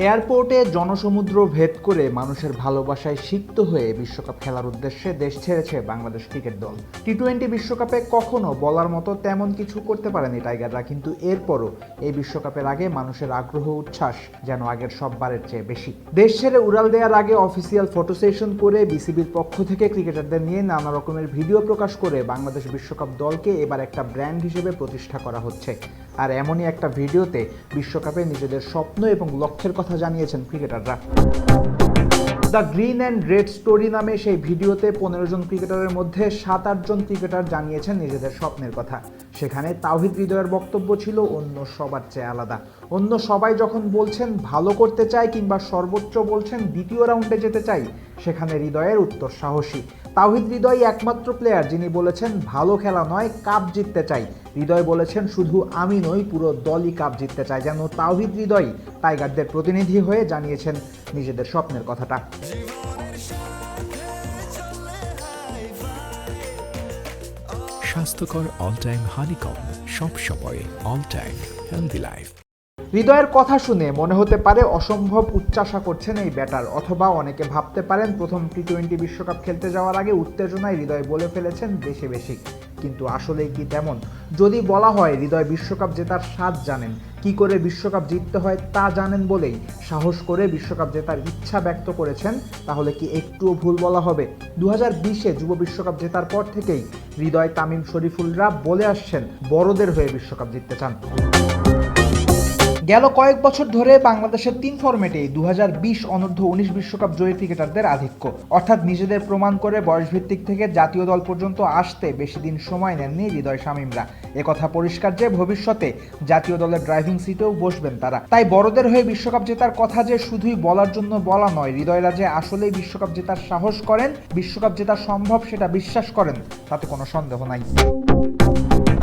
এয়ারপোর্টে জনসমুদ্র ভেদ করে মানুষের ভালোবাসায় সিক্ত হয়ে বিশ্বকাপ খেলার উদ্দেশ্যে দেশ ছেড়েছে বাংলাদেশ ক্রিকেট দল। টি টোয়েন্টি বিশ্বকাপে কখনো বলার মতো তেমন কিছু করতে পারেনি টাইগাররা, কিন্তু এরপরও এই বিশ্বকাপের আগে মানুষের আগ্রহ উচ্ছ্বাস যেন আগের সববারের চেয়ে বেশি। দেশ ছেড়ে উড়াল দেওয়ার আগে অফিসিয়াল ফটো সেশন করে বিসিবির পক্ষ থেকে ক্রিকেটারদের নিয়ে নানা রকমের ভিডিও প্রকাশ করে বাংলাদেশ বিশ্বকাপ দলকে এবার একটা ব্র্যান্ড হিসেবে প্রতিষ্ঠা করা হচ্ছে। আর এমনই একটা ভিডিওতে বিশ্বকাপে নিজেদের স্বপ্ন এবং লক্ষ্যের কথা জানিয়েছেন ক্রিকেটাররা। The green and red story নামে সেই ভিডিওতে পনেরো জন ক্রিকেটারের মধ্যে সাত আটজন ক্রিকেটার জানিয়েছেন নিজেদের স্বপ্নের কথা। সেখানে তাওহিদ হৃদয়ের বক্তব্য ছিল অন্য সবার চেয়ে আলাদা। অন্য সবাই যখন বলছেন, ভালো করতে চাই কিংবা সর্বোচ্চ বলছেন দ্বিতীয় রাউন্ডে যেতে চাই, সেখানে হৃদয়ের উত্তর সাহসী। তাওহিদ হৃদয় একমাত্র প্লেয়ার যিনি বলেছেন, ভালো খেলা নয় কাপ জিততে চাই। হৃদয় বলেছেন, শুধু আমি নই, পুরো দলই কাপ জিততে চাই যেন তাওহিদ হৃদয় টাইগারদের প্রতিনিধি হয়ে জানিয়েছেন নিজেদের স্বপ্নের কথাটা। স্বাস্থ্যকর অল টাইম হানিকম সব সময় অল টাইম হেলদি লাইফ হৃদয়ের কথা শুনে মনে হতে পারে অসম্ভব উচ্চাশা করছেন এই ব্যাটার, অথবা অনেকে ভাবতে পারেন প্রথম টি টোয়েন্টি বিশ্বকাপ খেলতে যাওয়ার আগে উত্তেজনায় হৃদয় বলে ফেলেছেন বেশি বেশি। কিন্তু আসলেই কি তেমন? যদি বলা হয় হৃদয় বিশ্বকাপ জেতার স্বাদ জানেন, কি করে বিশ্বকাপ জিততে হয় তা জানেন বলেই সাহস করে বিশ্বকাপ জেতার ইচ্ছা ব্যক্ত করেছেন, তাহলে কি একটুও ভুল বলা হবে? দু হাজার বিশে যুব বিশ্বকাপ জেতার পর থেকেই হৃদয় তামিম শরীফুলরা বলে আসছেন বড়দের হয়ে বিশ্বকাপ জিততে চান। গেল কয়েক বছর ধরে বাংলাদেশের তিন ফরম্যাটেই দু অনূর্ধ্ব উনিশ বিশ্বকাপ জয়ী ক্রিকেটারদের আধিক্য। অর্থাৎ নিজেদের প্রমাণ করে বয়সভিত্তিক থেকে জাতীয় দল পর্যন্ত আসতে বেশি দিন সময় নেননি হৃদয় শামীমরা। একথা পরিষ্কার যে ভবিষ্যতে জাতীয় দলের ড্রাইভিং সিটেও বসবেন তারা। তাই বড়দের হয়ে বিশ্বকাপ জেতার কথা যে শুধুই বলার জন্য বলা নয়, হৃদয়রা যে আসলেই বিশ্বকাপ জেতার সাহস করেন, বিশ্বকাপ জেতা সম্ভব সেটা বিশ্বাস করেন, তাতে কোনো সন্দেহ নাই।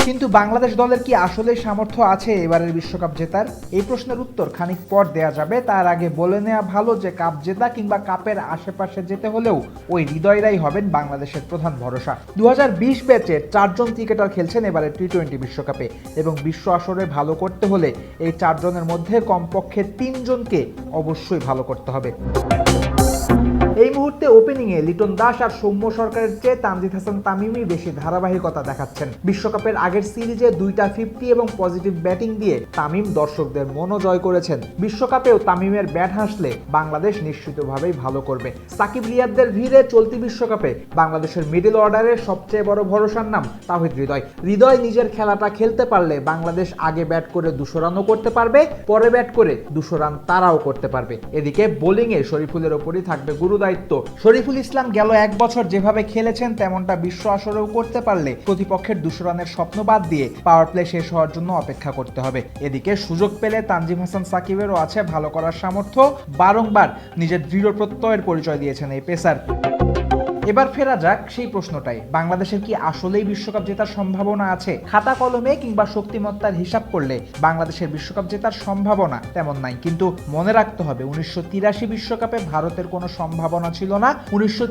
কিন্তু বাংলাদেশ দলের কি আসলে সামর্থ্য আছে এবারের বিশ্বকাপ জেতার? এই প্রশ্নের উত্তর খানিক পর দেয়া যাবে। তার আগে বলে নেওয়া ভালো যে কাপ জেতা কিংবা কাপের আশেপাশে যেতে হলেও ওই হৃদয়রাই হবেন বাংলাদেশের প্রধান ভরসা। দু হাজার বিশ ব্যাচে চারজন ক্রিকেটার খেলছেন এবারে টি টোয়েন্টি বিশ্বকাপে এবং বিশ্ব আসরে ভালো করতে হলে এই চারজনের মধ্যে কমপক্ষে তিনজনকে অবশ্যই ভালো করতে হবে। এই মুহূর্তে ওপেনিংয়ে লিটন দাস আর সৌম্য সরকারের চেয়ে তানজিদ হাসান তামিমই বেশি ধারাবাহিকতা দেখাচ্ছেন। বিশ্বকাপের আগের সিরিজে দুইটা ফিফটি এবং পজিটিভ ব্যাটিং দিয়ে তামিম দর্শকদের মনও জয় করেছেন। বিশ্বকাপেও তামিমের ব্যাট হাসলে বাংলাদেশ নিশ্চিতভাবেই ভালো করবে। সাকিব রিয়াদদের ভিড়ে চলতি বিশ্বকাপে বাংলাদেশের মিডল অর্ডারের সবচেয়ে বড় ভরসার নাম তাহিদ হৃদয়। হৃদয় নিজের খেলাটা খেলতে পারলে বাংলাদেশ আগে ব্যাট করে দুশো রানও করতে পারবে, পরে ব্যাট করে দুশো রান তারাও করতে পারবে। এদিকে বোলিংয়ে শরীফুলের ওপরই থাকবে গুরু দায়িত্ব। শরীফুল ইসলাম গেল এক বছর যেভাবে খেলেছেন, তেমনটা বিশ্ব আসরেও করতে পারলে প্রতিপক্ষের দুশো রানের স্বপ্ন বাদ দিয়ে পাওয়ার প্লে শেষ হওয়ার জন্য অপেক্ষা করতে হবে। এদিকে সুযোগ পেলে তানজিম হাসান সাকিবেরও আছে ভালো করার সামর্থ্য। বারংবার নিজের দৃঢ় প্রত্যয়ের পরিচয় দিয়েছেন এই পেসার। এবার ফেরা যাক সেই প্রশ্নটাই। বাংলাদেশের কি আসলেই বিশ্বকাপ জেতার সম্ভাবনা আছে? খাতা কলমে কিংবা শক্তিমত্তার হিসাব করলে বাংলাদেশের বিশ্বকাপ জেতার সম্ভাবনা তেমন নাই। কিন্তু মনে রাখতে হবে, উনিশশো বিশ্বকাপে ভারতের কোনো সম্ভাবনা ছিল না। উনিশশো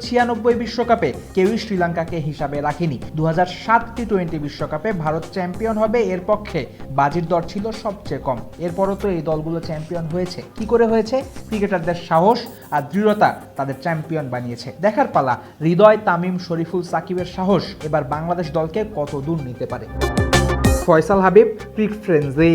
বিশ্বকাপে কেউই শ্রীলঙ্কাকে হিসাবে রাখেনি। দু টি টোয়েন্টি বিশ্বকাপে ভারত চ্যাম্পিয়ন হবে এর পক্ষে। বাজির দর ছিল সবচেয়ে কম। এরপরও তো এই দলগুলো চ্যাম্পিয়ন হয়েছে। কি করে হয়েছে? ক্রিকেটারদের সাহস আর দৃঢ়তা তাদের চ্যাম্পিয়ন বানিয়েছে। দেখার পালা হৃদয় তামিম শরীফুল সাকিবের সাহস এবার বাংলাদেশ দলকে কত দূর নিতে পারে? ফয়সাল হাবিব, ক্রিক ফ্রেন্ডজি